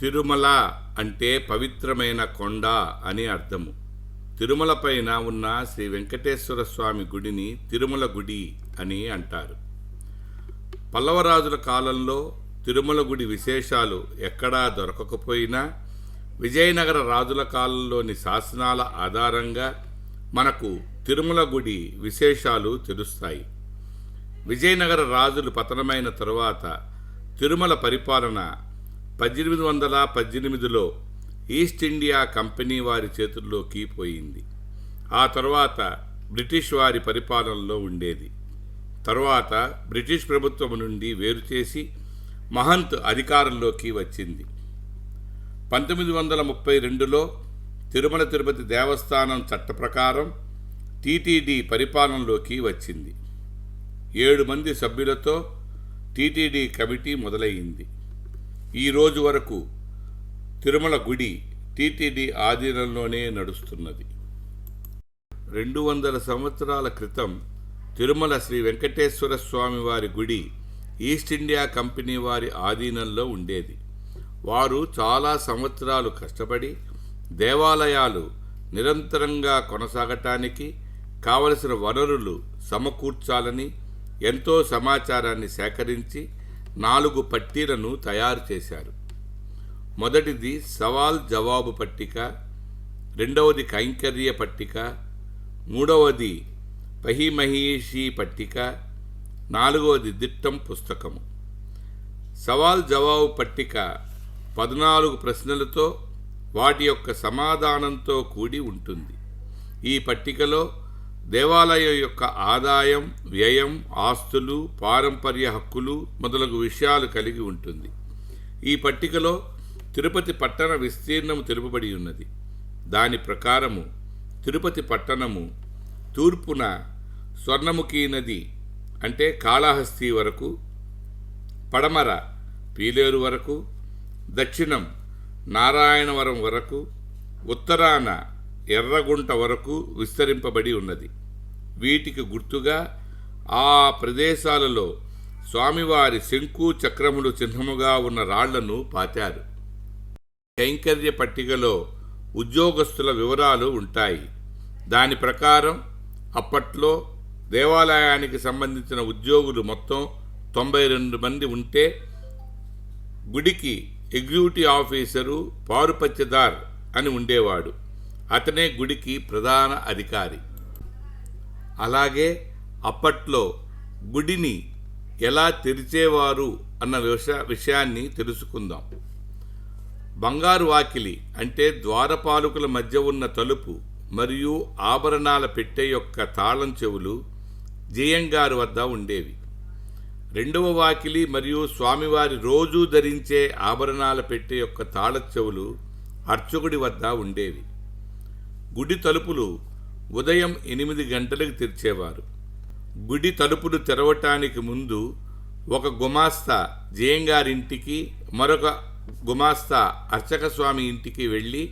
తిరుమల అంటే పవిత్రమైన కొండ అని అర్థము. తిరుమల పైన ఉన్న శ్రీ వెంకటేశ్వర స్వామి గుడిని తిరుమల గుడి అని అంటారు. పల్లవరాజుల కాలంలో తిరుమల గుడి విశేషాలు ఎక్కడా దొరకకపోయినా విజయనగర రాజుల కాలంలోని శాసనాల ఆధారంగా మనకు తిరుమల గుడి విశేషాలు తెలుస్తాయి. విజయనగర రాజులు పతనమైన తరువాత తిరుమల పరిపాలన పద్దెనిమిది వందల పద్దెనిమిదిలో ఈస్ట్ ఇండియా కంపెనీ వారి చేతుల్లోకి పోయింది. ఆ తరువాత బ్రిటిష్ వారి పరిపాలనలో ఉండేది. తరువాత బ్రిటిష్ ప్రభుత్వం నుండి వేరు చేసి మహంత్ అధికారంలోకి వచ్చింది. పంతొమ్మిది వందల ముప్పై రెండులో తిరుమల తిరుపతి దేవస్థానం చట్ట ప్రకారం టీటీడీ పరిపాలనలోకి వచ్చింది. ఏడు మంది సభ్యులతో టీటీడీ కమిటీ మొదలయ్యింది ఈ రోజు వరకు తిరుమల గుడి టీటీడీ ఆధీనంలోనే నడుస్తున్నది. రెండు వందల సంవత్సరాల క్రితం తిరుమల శ్రీ వెంకటేశ్వర స్వామి వారి గుడి ఈస్ట్ ఇండియా కంపెనీ వారి ఆధీనంలో ఉండేది. వారు చాలా సంవత్సరాలు కష్టపడి దేవాలయాలు నిరంతరంగా కొనసాగటానికి కావలసిన వనరులు సమకూర్చాలని ఎంతో సమాచారాన్ని సేకరించి నాలుగు పట్టీలను తయారు చేశారు. మొదటిది సవాల్ జవాబు పట్టిక రెండవది కైంకర్య పట్టిక మూడవది పహిమహీషి పట్టిక నాలుగవది దిట్టం పుస్తకము. సవాల్ జవాబు పట్టిక పద్నాలుగు ప్రశ్నలతో వాటి యొక్క సమాధానంతో కూడి ఉంటుంది. ఈ పట్టికలో దేవాలయం యొక్క ఆదాయం వ్యయం ఆస్తులు పారంపర్య హక్కులు మొదలగు విషయాలు కలిగి ఉంటుంది. ఈ పట్టికలో తిరుపతి పట్టణ విస్తీర్ణము తెలుపబడి ఉన్నది. దాని ప్రకారము తిరుపతి పట్టణము తూర్పున స్వర్ణముఖి నది అంటే కాళహస్తి వరకు పడమర పీలేరు వరకు దక్షిణం నారాయణవరం వరకు ఉత్తరాన ఎర్రగుంట వరకు విస్తరింపబడి ఉన్నది. వీటికి గుర్తుగా ఆ ప్రదేశాలలో స్వామివారి శంకు చక్రములు చిహ్నముగా ఉన్న రాళ్ళను పాతారు. కైంకర్య పట్టికలో ఉద్యోగస్తుల వివరాలు ఉంటాయి. దాని ప్రకారం అప్పట్లో దేవాలయానికి సంబంధించిన ఉద్యోగులు మొత్తం తొంభై రెండు మంది ఉంటే గుడికి ఎగ్జిక్యూటివ్ ఆఫీసరు పారుపత్యదార్ అని ఉండేవాడు. అతనే గుడికి ప్రధాన అధికారి. అలాగే అప్పట్లో గుడిని ఎలా తెరిచేవారు అన్న విష విషయాన్ని తెలుసుకుందాం. బంగారు వాకిలి అంటే ద్వారపాలకుల మధ్య ఉన్న తలుపు మరియు ఆభరణాల పెట్టె యొక్క తాళం చెవులు జయంగారు వద్ద ఉండేవి. రెండవ వాకిలి మరియు స్వామివారి రోజూ ధరించే ఆభరణాల పెట్టె యొక్క తాళ చెవులు అర్చకుడి వద్ద ఉండేవి. గుడి తలుపులు ఉదయం ఎనిమిది గంటలకు తెరిచేవారు. గుడి తలుపులు తెరవటానికి ముందు ఒక గుమాస్తా జయంగారింటికి మరొక గుమాస్తా అర్చక స్వామి ఇంటికి వెళ్ళి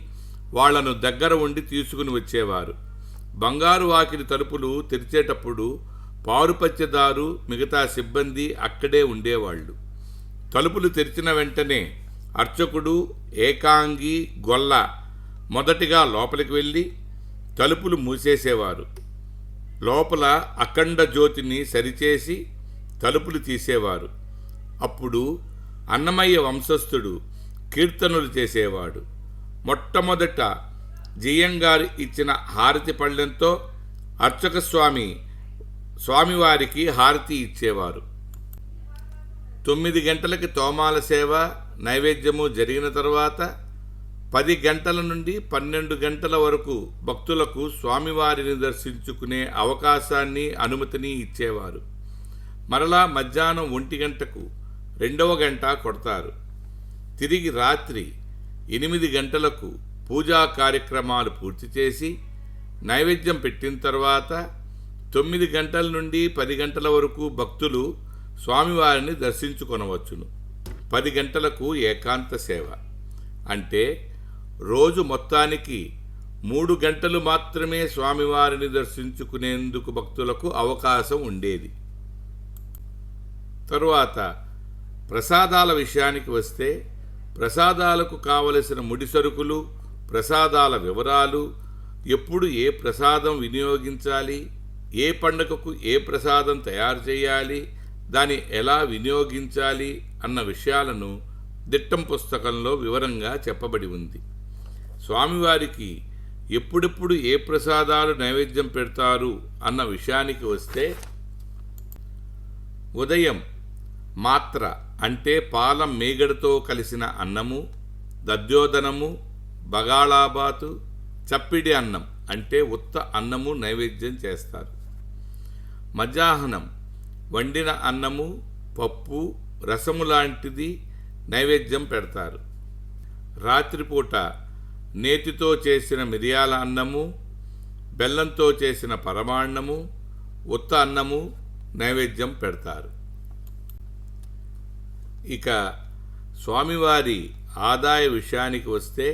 వాళ్ళను దగ్గర ఉండి తీసుకుని వచ్చేవారు. బంగారు వాకిలి తలుపులు తెరిచేటప్పుడు పారుపత్యదారు మిగతా సిబ్బంది అక్కడే ఉండేవాళ్ళు. తలుపులు తెరిచిన వెంటనే అర్చకుడు ఏకాంగి గొల్ల మొదటిగా లోపలికి వెళ్ళి తలుపులు మూసేసేవారు. లోపల అఖండ జ్యోతిని సరిచేసి తలుపులు తీసేవారు. అప్పుడు అన్నమయ్య వంశస్థుడు కీర్తనలు చేసేవాడు. మొట్టమొదట జియ్యంగారు ఇచ్చిన హారతి పళ్ళెంతో అర్చక స్వామి స్వామివారికి హారతి ఇచ్చేవారు. తొమ్మిది గంటలకి తోమాల సేవ నైవేద్యము జరిగిన తర్వాత పది గంటల నుండి పన్నెండు గంటల వరకు భక్తులకు స్వామివారిని దర్శించుకునే అవకాశాన్ని అనుమతిని ఇచ్చేవారు. మరలా మధ్యాహ్నం ఒంటి గంటకు రెండవ గంట కొడతారు. తిరిగి రాత్రి ఎనిమిది గంటలకు పూజా కార్యక్రమాలు పూర్తి చేసి నైవేద్యం పెట్టిన తర్వాత తొమ్మిది గంటల నుండి పది గంటల వరకు భక్తులు స్వామివారిని దర్శించుకొనవచ్చును. పది గంటలకు ఏకాంత సేవ. అంటే రోజు మొత్తానికి మూడు గంటలు మాత్రమే స్వామివారిని దర్శించుకునేందుకు భక్తులకు అవకాశం ఉండేది. తరువాత ప్రసాదాల విషయానికి వస్తే ప్రసాదాలకు కావలసిన ముడి సరుకులు ప్రసాదాల వివరాలు ఎప్పుడు ఏ ప్రసాదం వినియోగించాలి ఏ పండగకు ఏ ప్రసాదం తయారు చేయాలి దాన్ని ఎలా వినియోగించాలి అన్న విషయాలను దిట్టం పుస్తకంలో వివరంగా చెప్పబడి ఉంది. స్వామివారికి ఎప్పుడెప్పుడు ఏ ప్రసాదాలు నైవేద్యం పెడతారు అన్న విషయానికి వస్తే ఉదయం మాత్ర అంటే పాలం మేగడతో కలిసిన అన్నము దద్యోదనము బగాళాబాతు చప్పిడి అన్నం అంటే ఉత్త అన్నము నైవేద్యం చేస్తారు. మధ్యాహ్నం వండిన అన్నము పప్పు రసము లాంటిది నైవేద్యం పెడతారు. రాత్రిపూట నేతితో చేసిన మిరియాల అన్నము బెల్లంతో చేసిన పరమాన్నము ఉత్త అన్నము నైవేద్యం పెడతారు. ఇక స్వామివారి ఆదాయ విషయానికి వస్తే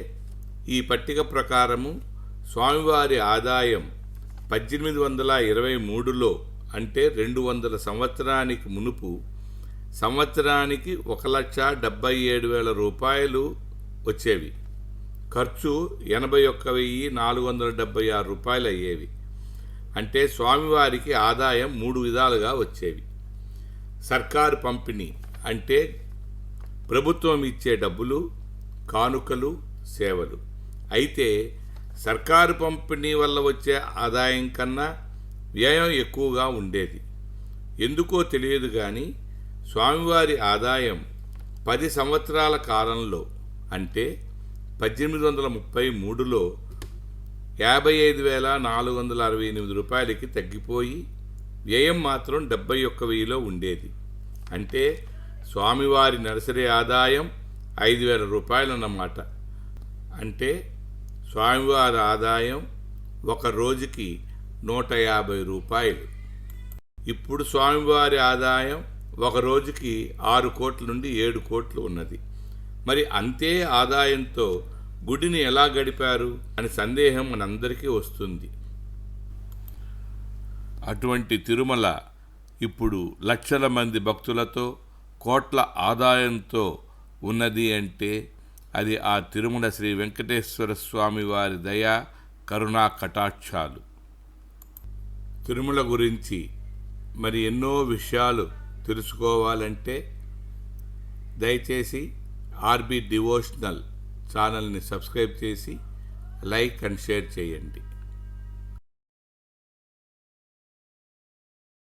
ఈ పట్టిక ప్రకారము స్వామివారి ఆదాయం పద్దెనిమిది వందల ఇరవై మూడులో అంటే రెండు వందల సంవత్సరానికి మునుపు సంవత్సరానికి ఒక లక్ష డెబ్బై ఏడు వేల రూపాయలు వచ్చేవి. ఖర్చు ఎనభై ఒక్క వెయ్యి నాలుగు వందల డెబ్బై ఆరు రూపాయలు అయ్యేవి అంటే స్వామివారికి ఆదాయం మూడు విధాలుగా వచ్చేవి. సర్కారు పంపిణీ అంటే ప్రభుత్వం ఇచ్చే డబ్బులు కానుకలు సేవలు. అయితే సర్కారు పంపిణీ వల్ల వచ్చే ఆదాయం కన్నా వ్యయం ఎక్కువగా ఉండేది. ఎందుకో తెలియదు కానీ స్వామివారి ఆదాయం పది సంవత్సరాల కాలంలో అంటే పద్దెనిమిది వందల ముప్పై మూడులో యాభై ఐదు వేల నాలుగు వందల అరవై ఎనిమిది రూపాయలకి తగ్గిపోయి వ్యయం మాత్రం డెబ్బై ఒక్క వెయ్యిలో ఉండేది. అంటే స్వామివారి నర్సరీ ఆదాయం ఐదు వేల రూపాయలు అన్నమాట అంటే స్వామివారి ఆదాయం ఒక రోజుకి నూట యాభై రూపాయలు. ఇప్పుడు స్వామివారి ఆదాయం ఒక రోజుకి ఆరు కోట్ల నుండి ఏడు కోట్లు ఉన్నది. మరి అంతే ఆదాయంతో గుడిని ఎలా గడిపారు అని సందేహం మనందరికీ వస్తుంది. అటువంటి తిరుమల ఇప్పుడు లక్షల మంది భక్తులతో కోట్ల ఆదాయంతో ఉన్నది అంటే అది ఆ తిరుమల శ్రీ వెంకటేశ్వర స్వామి వారి దయా కరుణా కటాక్షాలు. తిరుమల గురించి మరి ఎన్నో విషయాలు తెలుసుకోవాలంటే దయచేసి ఆర్బి డివోషనల్ ఛానల్ని సబ్స్క్రైబ్ చేసి లైక్ అండ్ షేర్ చేయండి.